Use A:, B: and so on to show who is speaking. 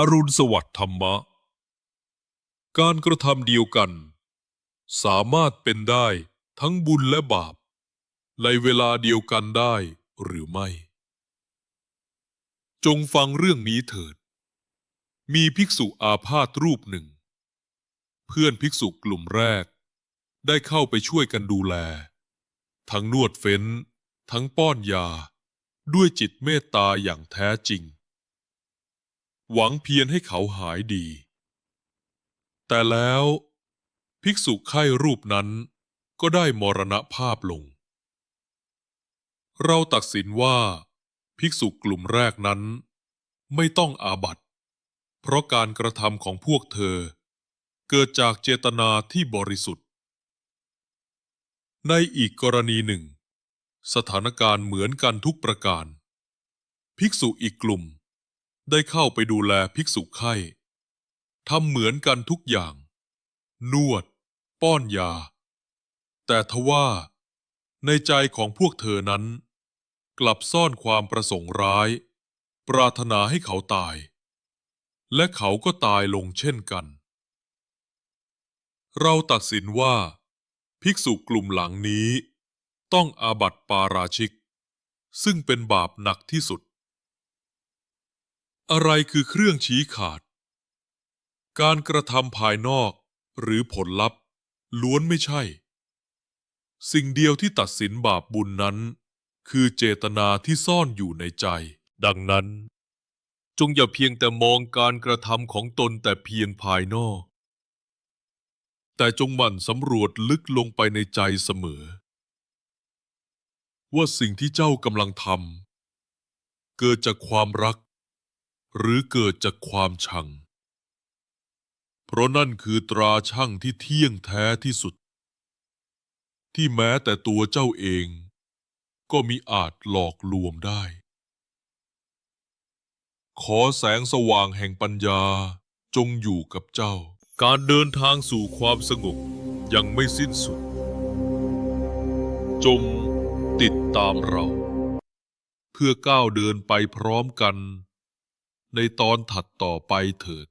A: อรุณสวัสดิ์ธรรมะ การกระทำเดียวกัน สามารถเป็นได้ทั้งบุญและบาป ในเวลาเดียวกันได้หรือไม่ จงฟังเรื่องนี้เถิด มีภิกษุอาพาธรูปหนึ่ง เพื่อนภิกษุกลุ่มแรก ได้เข้าไปช่วยกันดูแล ทั้งนวดเฟ้น ทั้งป้อนยา ด้วยจิตเมตตาอย่างแท้จริง หวังเพียรให้เขาหายดี แต่แล้วภิกษุไข้รูปนั้นก็ได้มรณภาพลง เราตัดสินว่า ภิกษุกลุ่มแรกนั้น ไม่ต้องอาบัติ เพราะการกระทำของพวกเธอ เกิดจากเจตนาที่บริสุทธิ์ ในอีกกรณีหนึ่ง สถานการณ์เหมือนกันทุกประการ ภิกษุอีกกลุ่ม ได้เข้าไปดูแลภิกษุไข้ทำเหมือนกันทุกอย่าง นวด ป้อนยา แต่ทว่าในใจของพวกเธอนั้น กลับซ่อนความประสงค์ร้าย ปรารถนาให้เขาตาย และเขาก็ตายลงเช่นกัน เราตัดสินว่า ภิกษุกลุ่มหลังนี้ ต้องอาบัติปาราชิก ซึ่งเป็นบาปหนักที่สุด อะไรคือเครื่องชี้ขาด การกระทำภายนอกหรือผลลัพธ์ ล้วนไม่ใช่ สิ่งเดียวที่ตัดสินบาปบุญนั้น คือเจตนาที่ซ่อนอยู่ในใจ ดังนั้น จงอย่าเพียงแต่มองการกระทำของตนแต่เพียงภายนอก แต่จงหมั่นสำรวจลึกลงไปในใจเสมอ ว่าสิ่งที่เจ้ากำลังทำเกิดจากความรัก หรือเกิดจากความชัง เพราะนั่นคือตราช่างที่เที่ยงแท้ที่สุด ที่แม้แต่ตัวเจ้าเอง ก็มิอาจหลอกลวงได้ ขอแสงสว่างแห่งปัญญาจงอยู่กับเจ้า การเดินทางสู่ความสงบยังไม่สิ้นสุด จงติดตามเรา เพื่อก้าวเดินไปพร้อมกัน ในตอนถัดต่อไปเถิด